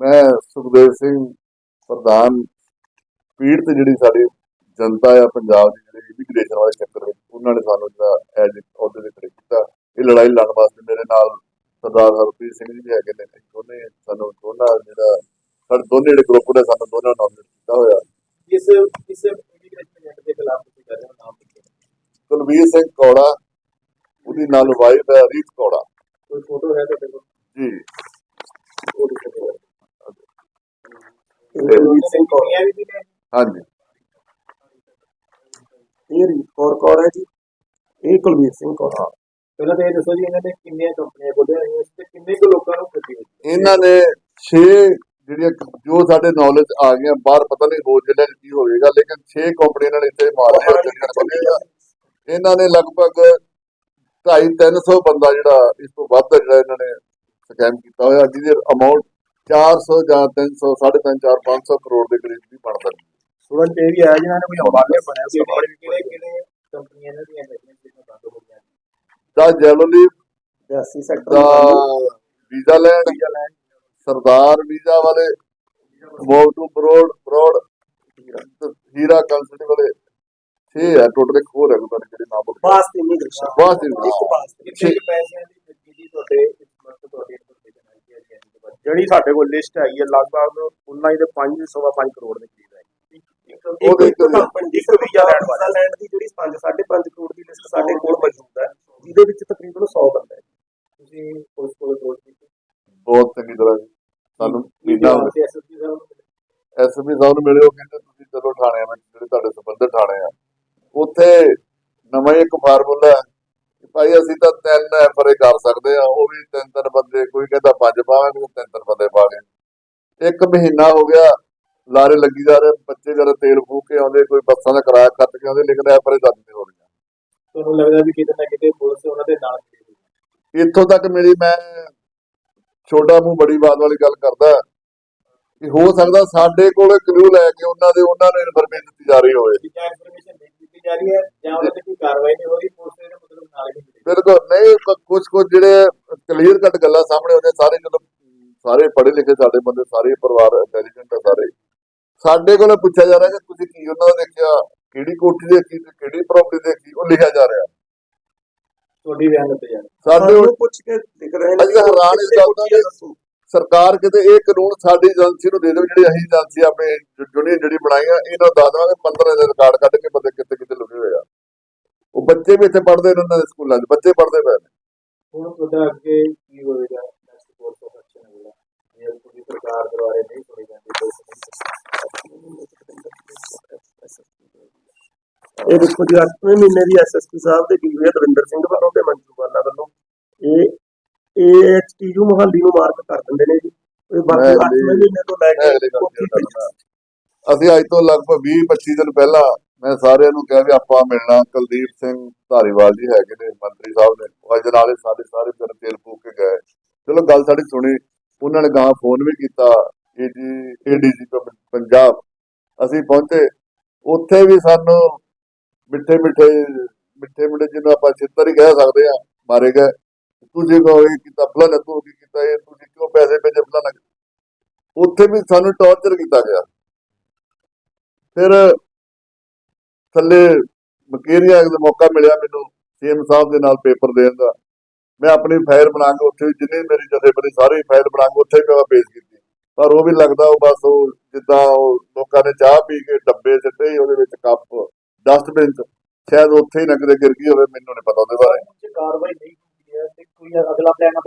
ਮੈਂ ਸੁਖਦੇਵ ਸਿੰਘ ਪ੍ਰਧਾਨ ਪੀੜਤ ਜਿਹੜੀ ਸਾਡੀ ਜਨਤਾ ਆ ਪੰਜਾਬ ਦੀ ਜਿਹੜੀ ਇਮੀਗ੍ਰੇਸ਼ਨ ਵਾਲੇ ਚੱਕਰ ਵਿੱਚ ਉਹਨਾਂ ਨੇ ਸਾਨੂੰ ਜਿਹੜਾ ਐਜ ਅਹੁਦੇ ਦੇ ਖੜੇ ਕੀਤਾ। ਇਹ ਲੜਾਈ ਲੜਨ ਵਾਸਤੇ ਮੇਰੇ ਨਾਲ ਸਰਦਾਰ ਹਰਪ੍ਰੀਤ ਸਿੰਘ ਜੀ ਵੀ ਹੈਗੇ ਨੇ ਦੋਨੇ ਸਾਨੂੰ ਦੋਨਾਂ ਜਿਹੜਾ ਸਾਡੇ ਦੋਨੇ ਜਿਹੜੇ ਗਰੁੱਪ ਨੇ ਸਾਨੂੰ ਦੋਨਾਂ ਨੂੰ ਨਾਮਿਨੇਟ ਕੀਤਾ ਹੋਇਆ। ਕਿਸ ਕਿਸ ਇਮੀਗ੍ਰੇਸ਼ਨ ਏਜੰਟ ਦੇ ਖਿਲਾਫ ਤੁਸੀਂ ਕਰ ਰਹੇ ਹੋ ਨਾਮ ਲਿਖੋ ਕੁਲਵੀਰ ਸਿੰਘ ਕੌੜਾ ਉਹਦੀ ਨਾਲ ਵਾਈਫ ਹੈ ਰੀਤ ਕੌੜਾ। ਕੋਈ ਫੋਟੋ ਹੈ ਤੁਹਾਡੇ ਕੋਲ ਜੀ ਉਹ ਦਿਖਾਓ ਕੁਲਵੀਰ ਸਿੰਘ ਕੋਲ ਵੀ ਨੇ ਹਾਂਜੀ ਇਹ ਰੀਤ ਕੌਰ ਕੌਰ ਹੈ ਜੀ ਇਹ ਕੁਲਵੀਰ ਸਿੰਘ ਕੌਰ ਆ। ਪਹਿਲਾਂ ਤਾਂ ਇਹ ਦੱਸੋ ਜੀ ਇਹਨਾਂ ਨੇ ਕਿੰਨੀਆਂ ਕੰਪਨੀਆਂ ਖੋਲ੍ਹੀਆਂ ਹੋਈਆਂ ਸੀ ਤੇ ਕਿੰਨੇ ਕੁ ਲੋਕਾਂ ਨੂੰ ਠੱਗੀ ਹੋਈ ਇਹਨਾਂ ਨੇ 6 ਜਿਹੜੀਆਂ ਕ- ਜੋ ਸਾਡੇ ਨੌਲੇਜ ਆ ਗਈਆਂ ਬਾਹਰ ਪਤਾ ਨਹੀਂ ਹੋਰ 'ਚ ਕੀ ਹੋਵੇਗਾ ਲੇਕਿਨ 6 ਕੰਪਨੀਆਂ ਇਹਨਾਂ ਨੇ ਇੱਥੇ ਮਾਰੀਆਂ ਜਿਹੜੀਆਂ ਖੋਲ੍ਹੀਆਂ। ਇਹਨਾਂ ਨੇ ਲਗਭਗ 2.5 300 ਬੰਦਾ ਜਿਹੜਾ ਇਸ ਤੋਂ ਵੱਧ ਜਿਹੜਾ ਇਹਨਾਂ ਨੇ ਸਕੈਮ ਕੀਤਾ ਹੋਇਆ ਜਿਹਦੇ ਅਮਾਉਂਟ 400 ਜਾਂ 300 350 4 500 ਕਰੋੜ ਦੇ ਕਰੀਬ ਵੀ ਬਣਦਾ ਸੁਣਨ ਚ ਇਹ ਵੀ ਆਇਆ ਜਿਨ੍ਹਾਂ ਨੇ ਕੋਈ ਹਵਾਲੇ ਬਣਿਆ ਸੀ। ਕਿਹੜੇ ਕਿਹੜੇ ਕਿਹੜੇ ਕੰਪਨੀਆਂ ਦੀਆਂ ਹੈਗੀਆਂ ਜਿਹੜੀਆਂ ਬੰਦ ਹੋ ਗਈਆਂ ਦਾ ਜੈਲੋਲੀ 82 ਸੈਕਟਰ ਦਾ ਵੀਜ਼ਾ ਲੈਂਡ ਸਰਦਾਰ ਵੀਜ਼ਾ ਵਾਲੇ move to broad broad Hira consult ਵਾਲੇ 6 ਹੈ ਟੋਟਲ ਇੱਕ ਹੋਰ ਹੈ ਨਹੀਂ ਕਿਹੜੇ ਨਾਮ ਬੋਲ ਬਾਸ ਤੇ ਇਮੀਗ੍ਰੇਸ਼ਨ ਬਾਸ ਦੀ ਇੱਕ ਬਾਸ ਤੇ। ਪੈਸਿਆਂ ਦੀ ਤੁਹਾਡੇ ਇਸ ਵਕਤ ਤੁਹਾਡੀ ਇਨਫੋਰਮੇਸ਼ਨ ਆਈ ਹੈ ਜੀ ਇਹਦੇ ਬਾਰੇ ਜਿਹੜੀ ਸਾਡੇ ਕੋਲ ਲਿਸਟ ਆਈ ਹੈ ਲਗਭਗ ਉਹਨਾਂ ਦੇ 5 ਸਵਾ 5 ਕਰੋੜ ਦੇ ਕਰੀਬ ਹੈ ਉਹਦੇ ਇੱਕ ਕੰਪਨੀ ਵੀਜ਼ਾ ਲੈਂਡ ਲੈਂਡ ਦੀ ਜਿਹੜੀ 5 5.5 ਕਰੋੜ ਦੀ ਲਿਸਟ ਸਾਡੇ ਕੋਲ ਮੌਜੂਦ ਹੈ ਜਿਹਦੇ ਵਿੱਚ ਤਕਰੀਬਨ 100 ਬੰਦੇ ਹੈ ਤੁਸੀਂ ਪੁਲਿਸ ਕੋਲ ਰਿਪੋਰਟ ਕੀਤੀ? ਬਹੁਤ ਚੰਗੀ ਤਰ੍ਹਾਂ। ਸਾਨੂੰ ਸੀ ਐਸਐਸਪੀ ਸਾਹਿਬ ਨੂੰ ਐਸਪੀ ਸਾਹਿਬ ਨੂੰ ਮਿਲੇ ਉਹ ਕਹਿੰਦੇ ਤੁਸੀਂ ਚਲੋ ਥਾਣੇ ਵਿੱਚ ਜਿਹੜੇ ਤੁਹਾਡੇ ਸੰਬੰਧਿਤ ਥਾਣੇ ਆ। ਉੱਥੇ ਨਵਾਂ ਹੀ ਇੱਕ ਫਾਰਮੂਲਾ ਹੈ ਭਾਈ ਅਸੀਂ ਤਾਂ ਤਿੰਨ ਐਫਰੇ ਕਰ ਸਕਦੇ ਆ ਉਹ ਵੀ ਤਿੰਨ ਤਿੰਨ ਬੰਦੇ ਕੋਈ ਕਹਿੰਦਾ ਪੰਜ ਪਾਵਾਂਗੇ ਤਿੰਨ ਤਿੰਨ ਬੰਦੇ ਪਾ ਗਏ ਇੱਕ ਮਹੀਨਾ ਹੋ ਗਿਆ ਲਾਰੇ ਲੱਗੀ ਜਾ ਰਹੇ ਬੱਚੇ ਜਰਾ ਤੇਲ ਫੂਕ ਕੇ ਆਉਂਦੇ ਕੋਈ ਬੱਸਾਂ ਦਾ ਕਿਰਾਇਆ ਕੱਟ ਕੇ ਆਉਂਦੇ ਲੇਕਿਨ ਐਫਰੇ ਦਰਜ ਨਹੀਂ ਹੋ ਰਹੀਆਂ ਤੁਹਾਨੂੰ ਲੱਗਦਾ ਵੀ ਕਿਤੇ ਨਾ ਕਿਤੇ ਪੁਲਿਸ ਉਹਨਾਂ ਦੇ ਨਾਲ ਇੱਥੋਂ ਤੱਕ ਮੇਰੀ ਮੈਂ ਛੋਟਾ ਮੂੰਹ ਬੜੀ ਬਾਤ ਵਾਲੀ ਗੱਲ ਕਰਦਾ ਕਿ ਹੋ ਸਕਦਾ ਸਾਡੇ ਕੋਲ ਕਲੂ ਲੈ ਕੇ ਉਹਨਾਂ ਦੇ ਉਹਨਾਂ ਨੂੰ ਇਨਫੋਰਮੇਸ਼ਨ ਦਿੱਤੀ ਜਾ ਰਹੀ ਹੋਵੇ। ਕਿ ਜਾਂ ਇਨਫੋਰਮੇਸ਼ਨ ਨਹੀਂ ਦਿੱਤੀ ਜਾ ਰਹੀ ਹੈ ਜਾਂ ਉਹਨਾਂ ਤੇ ਕੋਈ ਕਾਰਵਾਈ ਨਹੀਂ ਹੋ ਰਹੀ ਪੁਲਿਸ ਦੇ ਮਤਲਬ ਨਾਲ ਹੀ ਨਹੀਂ ਬਿਲਕੁਲ ਨਹੀਂ ਕੁਝ ਕੁਝ ਜਿਹੜੇ ਕਲੀਅਰ ਕੱਟ ਗੱਲਾਂ ਸਾਹਮਣੇ ਆਉਂਦੇ ਸਾਰੇ ਜਦੋਂ ਸਾਰੇ ਪੜ੍ਹੇ ਲਿਖੇ ਸਾਡੇ ਬੰਦੇ ਸਾਰੇ ਪਰਿਵਾਰ ਇੰਟੈਲੀਜੈਂਟ ਆ ਸਾਰੇ। ਸਾਡੇ ਕੋਲ ਪੁੱਛਿਆ ਜਾ ਰਿਹਾ ਕਿ ਤੁਸੀਂ ਕੀ ਉਹਨਾਂ ਦਾ ਦੇਖਿਆ ਕਿਹੜੀ ਕੋਠੀ ਦੇਖੀ ਤੇ ਕਿਹੜੀ ਪ੍ਰਾਪਰਟੀ ਦੇਖੀ ਉਹ ਲਿਖਿਆ ਜਾ ਰਿਹਾ। ਤੁਹਾਡੀ ਬਿਆਨ ਦਿੱਤੇ ਜਾਣ ਸਾਡੇ ਸਾਨੂੰ ਪੁੱਛ ਕੇ ਲਿਖ ਰਹੇ ਨੇ ਅਸੀਂ ਤਾਂ ਹੈਰਾਨ ਇਸ ਗੱਲ ਦਾ ਵੀ- ਦੱਸੋ। ਸਰਕਾਰ ਕਿਤੇ ਇਹ ਕਾਨੂੰਨ ਸਾਡੀ ਏਜੰਸੀ ਨੂੰ ਦੇ ਦੇਵੇ ਜਿਹੜੀ ਅਸੀਂ ਏਜੰਸੀ ਆਪਣੇ ਜੁਨੀਅਰ ਜਿਹੜੀ ਬਣਾਈਆਂ ਇਹਨਾਂ ਨੂੰ ਦੱਸ ਦੇਵਾਂਗੇ 15 ਦੇ ਰਿਕਾਰਡ ਕੱਢ ਕੇ ਬੰਦੇ ਉਹ ਬੱਚੇ ਵੀ ਇੱਥੇ ਪੜ੍ਹਦੇ ਨੇ ਉਹਨਾਂ ਦੇ ਸਕੂਲਾਂ 'ਚ ਬੱਚੇ ਪੜ੍ਹਦੇ ਪਏ ਨੇ। ਹੁਣ ਤੁਹਾਡਾ ਅੱਗੇ ਕੀ ਹੋਵੇਗਾ ਨੈਕਸਟ ਕੋਰਸ ਆਫ ਐਕਸ਼ਨ ਹੋਵੇਗਾ ਜੇ ਤੁਸੀਂ ਸਰਕਾਰ ਦੁਆਰੇ ਨਹੀਂ ਸੁਣੀ ਜਾਂਦੀ ਪੁਲਿਸ ਨਹੀਂ ਇਹ ਦੇਖੋ ਜੀ 8ਵੇਂ ਮਹੀਨੇ ਦੀ ਐਸਐਸਪੀ ਸਾਹਿਬ ਦੇ ਕੀ ਹੋਇਆ ਦਵਿੰਦਰ ਸਿੰਘ ਵੱਲੋਂ ਤੇ ਮੰਜੂ ਬਾਲਾ ਵੱਲੋਂ। ਇਹ ਏਐਚਟੀਯੂ ਮੁਹੱਲੀ ਨੂੰ ਮਾਰਕ ਕਰ ਦਿੰਦੇ ਨੇ ਜੀ। ਇਹ ਬਾਕੀ ਮੈਂ 8ਵੇਂ ਵੀ- ਮਹੀਨੇ ਤੋਂ ਲੈ ਕੇ। ਅਸੀਂ ਅੱਜ ਤੋਂ ਲਗਭਗ 20 25 ਦਿਨ ਪਹਿਲਾਂ ਮੈਂ ਸਾਰਿਆਂ ਨੂੰ ਕਿਹਾ ਵੀ ਆਪਾਂ ਮਿਲਣਾ, ਕੁਲਦੀਪ ਸਿੰਘ ਧਾਰੀਵਾਲ ਜੀ ਹੈਗੇ ਨੇ, ਮੰਤਰੀ ਸਾਹਿਬ ਨੇ। ਅੱਜ ਨਾਲੇ ਸਾਡੇ ਸਾਰੇ ਫਿਰ ਤੇਲ ਫੂਕ ਕੇ ਗਏ। ਚਲੋ ਗੱਲ ਸਾਡੀ ਸੁਣੀ, ਉਹਨਾਂ ਨੇ ਗਾਂ ਫੋਨ ਵੀ ਕੀਤਾ ਏਜੀ ਏਡੀਜੀ ਪੰਜਾਬ। ਅਸੀਂ ਪਹੁੰਚੇ। ਉੱਥੇ ਵੀ ਸਾਨੂੰ ਮਿੱਠੇ ਮਿੱਠੇ ਮਿੱਠੇ ਮਿੱਠੇ ਜਿਹਨੂੰ ਆਪਾਂ ਚਿੱਤਰ ਹੀ ਕਹਿ ਸਕਦੇ ਆ ਮਾਰੇ ਗਏ। ਤੁਸੀਂ ਕਹੋ ਇਹ ਕੀਤਾ ਫਲਾਣਾ ਤੂੰ ਕੀ ਕੀਤਾ, ਇਹ ਤੁਸੀਂ ਕਿਉਂ ਪੈਸੇ ਭੇਜੇ ਫਲਾਣਾ ਉੱਥੇ ਵੀ ਸਾਨੂੰ ਟੌਰਚਰ ਕੀਤਾ ਗਿਆ। ਫਿਰ ਥੱਲੇ ਮਕੇਰੀਆ ਦਾ ਮੌਕਾ ਮਿਲਿਆ ਮੈਨੂੰ ਸੀਐਮ ਸਾਹਿਬ ਦੇ ਨਾਲ ਪੇਪਰ ਦੇਣ ਦਾ। ਮੈਂ ਆਪਣੀ ਫਾਈਲ ਬਣਾ ਕੇ ਉੱਥੇ ਜਿੰਨੀ ਮੇਰੀ ਜਥੇਬੰਦੀ ਸਾਰੀ ਫਾਈਲ ਬਣਾ ਕੇ ਉੱਥੇ ਮੈਂ ਪੇਸ਼ ਕੀਤੀ। ਪਰ ਉਹ ਵੀ ਲੱਗਦਾ ਉਹ ਬਸ ਉਹ ਜਿੱਦਾਂ ਉਹ ਲੋਕਾਂ ਨੇ ਚਾਹ ਪੀ ਕੇ ਡੱਬੇ ਸਿੱਟੇ ਉਹਦੇ ਵਿੱਚ ਕੱਪ ਡਸਟਬਿਨ ਚ। ਸ਼ਾਇਦ ਉੱਥੇ ਹੀ ਨਾ ਕਿਤੇ ਗਿਰ ਗਈ ਹੋਵੇ ਮੈਨੂੰ ਨਹੀਂ ਪਤਾ ਉਹਦੇ ਬਾਰੇ। ਜੇ ਕਾਰਵਾਈ ਨਹੀਂ ਹੁੰਦੀ ਹੈ ਤੇ ਕੋਈ ਅਗਲਾ ਪਲਾਨ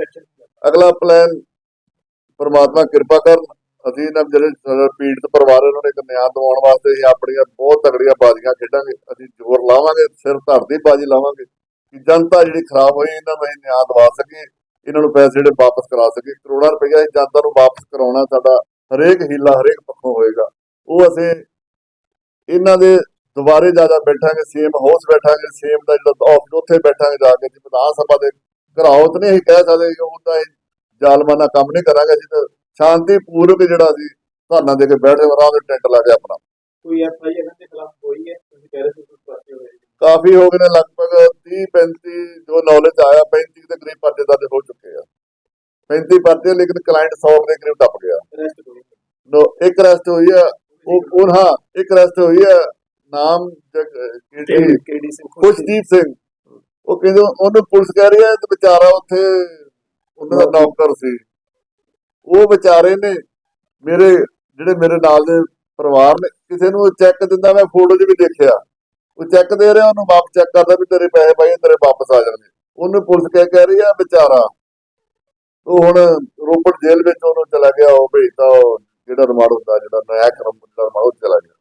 ਅਗਲਾ ਪਲਾਨ ਪਰਮਾਤਮਾ ਕਿਰਪਾ ਕਰਨ। ਅਸੀਂ ਇਹਨਾਂ ਜਿਹੜੇ ਪੀੜਤ ਪਰਿਵਾਰ ਇਹਨਾਂ ਨੂੰ ਨਿਆਂ ਦਿਵਾਉਣ ਵਾਸਤੇ ਅਸੀਂ ਆਪਣੀਆਂ ਬਹੁਤ ਤਗੜੀਆਂ ਬਾਜ਼ੀਆਂ ਖੇਡਾਂਗੇ। ਅਸੀਂ ਜ਼ੋਰ ਲਾਵਾਂਗੇ, ਸਿਰ ਧਰਦੀ ਬਾਜ਼ੀ ਲਾਵਾਂਗੇ ਕਿ ਜਨਤਾ ਜਿਹੜੀ ਖਰਾਬ ਹੋਈ, ਇਹਨਾਂ ਨੂੰ ਅਸੀਂ ਨਿਆਂ ਦਵਾ ਸਕੀਏ, ਇਹਨਾਂ ਨੂੰ ਪੈਸੇ ਜਿਹੜੇ ਵਾਪਸ ਕਰਾ ਸਕੀਏ। ਕਰੋੜਾਂ ਰੁਪਏ ਜਨਤਾ ਨੂੰ ਵਾਪਸ ਕਰਾਉਣਾ ਸਾਡਾ ਹਰੇਕ ਹੀਲਾ, ਹਰੇਕ ਪੱਖੋਂ ਹੋਏਗਾ। ਉਹ ਅਸੀਂ ਇਹਨਾਂ ਦੇ ਦੁਬਾਰੇ ਜਾ ਜਾ ਬੈਠਾਂਗੇ ਸੀਐਮ ਹਾਊਸ ਬੈਠਾਂਗੇ, ਸੇਮ ਦਾ ਜਿਹੜਾ ਆਫਿਸ ਉੱਥੇ ਬੈਠਾਂਗੇ ਜਾ ਕੇ। ਜੀ ਵਿਧਾਨ ਸਭਾ ਦੇ ਘਰਾਓ ਤੇ ਨਹੀਂ ਅਸੀਂ ਕਹਿ ਸਕਦੇ ਕਿ ਉਹ ਤਾਂ ਇਹ ਜ਼ਾਲਮਾਨਾ ਕੰਮ ਨਹੀਂ ਕਰਾਂਗੇ, ਅਸੀਂ ਤਾਂ ਸ਼ਾਂਤੀ ਪੂਰਵਕ ਜਿਹੜਾ ਸੀ ਧਰਨਾ ਦੇ ਕੇ ਬੈਠੇ ਆਰਾਮ ਨਾਲ ਟੈਂਟ ਲਾ ਕੇ ਆਪਣਾ। ਕੋਈ ਐਫ ਆਈ ਇਹਨਾਂ ਦੇ ਖਿਲਾਫ ਹੋਈ ਹੈ? ਤੁਸੀਂ ਕਹਿ ਰਹੇ ਸੀ ਕੁਝ ਪਰਚੇ ਹੋਏ। ਕਾਫੀ ਹੋ ਗਏ ਨੇ ਲਗਭਗ 30 35 ਜੋ ਨੌਲੇਜ ਆਇਆ 35 ਦੇ ਕਰੀਬ ਪਰਚੇ ਦਰਜ ਹੋ ਚੁੱਕੇ ਆ। 35 ਪਰਚੇ ਲੇਕਿਨ ਕਲਾਇੰਟ 100 ਦੇ ਕਰੀਬ ਟੱਪ ਗਿਆ। ਅਰੈਸਟ ਨੋ ਇੱਕ ਰੈਸਟ ਹੋਈ ਹੈ ਉਹ ਉਹ ਹਾਂ ਇੱਕ ਰੈਸਟ ਹੋਈ ਹੈ ਨਾਮ ਕੇਡੀ ਸਿੰਘ ਉਹ ਕਹਿੰਦੇ ਉਹਨੂੰ ਪੁਲਿਸ ਕਹਿ ਰਹੀ ਹੈ ਤੇ ਵਿਚਾਰਾ ਉੱਥੇ ਉਹਨਾਂ ਦਾ ਨੌਕਰ ਸੀ। ਉਹ ਵਿਚਾਰੇ ਨੇ ਮੇਰੇ, ਜਿਹੜੇ ਮੇਰੇ ਨਾਲ ਦੇ ਪਰਿਵਾਰ ਨੇ, ਕਿਸੇ ਨੂੰ ਚੈੱਕ ਦਿੰਦਾ, ਮੈਂ ਫੋਟੋ 'ਚ ਵੀ ਦੇਖਿਆ। ਉਹ ਚੈੱਕ ਦੇ ਰਿਹਾ, ਉਹਨੂੰ ਵਾਪਸ ਚੈੱਕ ਕਰਦਾ ਵੀ ਤੇਰੇ ਪੈਸੇ ਭਾਈ ਤੇਰੇ ਵਾਪਸ ਆ ਜਾਣਗੇ। ਉਹਨੂੰ ਪੁਲਿਸ ਕਹਿ ਕਹਿ ਰਹੀ ਆ, ਵਿਚਾਰਾ ਉਹ ਹੁਣ ਰੋਪੜ ਜੇਲ੍ਹ ਵਿੱਚ ਉਹਨੂੰ ਚਲਾ ਗਿਆ, ਉਹ ਭੇਜਤਾ ਜਿਹੜਾ ਰਿਮਾਂਡ ਹੁੰਦਾ, ਜਿਹੜਾ ਨਇਆ ਕਰਮ ਦਾ ਰਿਮਾਂਡ, ਉਹ ਚਲਾ ਗਿਆ।